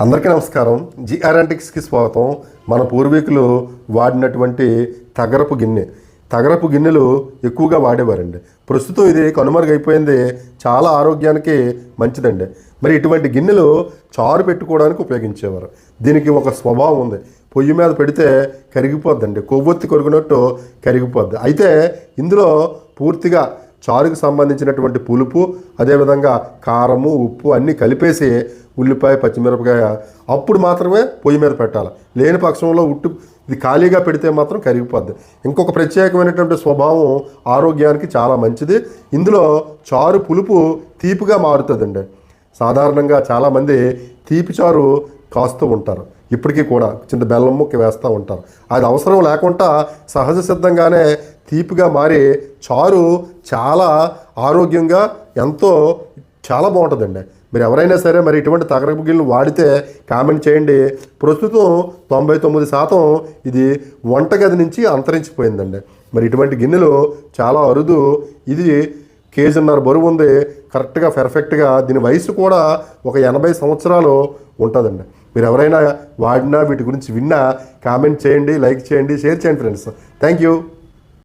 అందరికీ నమస్కారం. జిఆర్ఎంటిక్స్కి స్వాగతం. మన పూర్వీకులు వాడినటువంటి తగరపు గిన్నె. తగరపు గిన్నెలు ఎక్కువగా వాడేవారండి. ప్రస్తుతం ఇది కనుమరుగైపోయింది. చాలా ఆరోగ్యానికి మంచిదండి. మరి ఇటువంటి గిన్నెలు చారు పెట్టుకోవడానికి ఉపయోగించేవారు. దీనికి ఒక స్వభావం ఉంది. పొయ్యి మీద పెడితే కరిగిపోద్దండి. కొవ్వొత్తి కొరిగినట్టు కరిగిపోద్ది. అయితే ఇందులో పూర్తిగా చారుకు సంబంధించినటువంటి పులుపు అదేవిధంగా కారము ఉప్పు అన్నీ కలిపేసి ఉల్లిపాయ పచ్చిమిరపకాయ అప్పుడు మాత్రమే పొయ్యి మీద పెట్టాలి. లేని పక్షంలో ఉట్టు ఇది ఖాళీగా పెడితే మాత్రం కరిగిపోద్ది. ఇంకొక ప్రత్యేకమైనటువంటి స్వభావం ఆరోగ్యానికి చాలా మంచిది. ఇందులో చారు పులుపు తీపిగా మారుతుందండి. సాధారణంగా చాలామంది తీపి చారు కాస్తూ ఉంటారు. ఇప్పటికీ కూడా చిన్న బెల్లం ముక్క వేస్తూ ఉంటారు. అది అవసరం లేకుండా సహజ సిద్ధంగానే తీపిగా మారి చారు చాలా ఆరోగ్యంగా ఎంతో చాలా బాగుంటుందండి. మీరు ఎవరైనా సరే మరి ఇటువంటి తగరపు గిన్నెలు వాడితే కామెంట్ చేయండి. ప్రస్తుతం తొంభై తొమ్మిది శాతం ఇది వంటగది నుంచి అంతరించిపోయిందండి. మరి ఇటువంటి గిన్నెలు చాలా అరుదు. ఇది కేజీన్నర బరువు ఉంది. కరెక్ట్గా పెర్ఫెక్ట్గా దీని వయసు కూడా ఒక ఎనభై సంవత్సరాలు ఉంటుందండి. మీరు ఎవరైనా వాడినా వీటి గురించి విన్నా కామెంట్ చేయండి లైక్ చేయండి షేర్ చేయండి ఫ్రెండ్స్. Thank you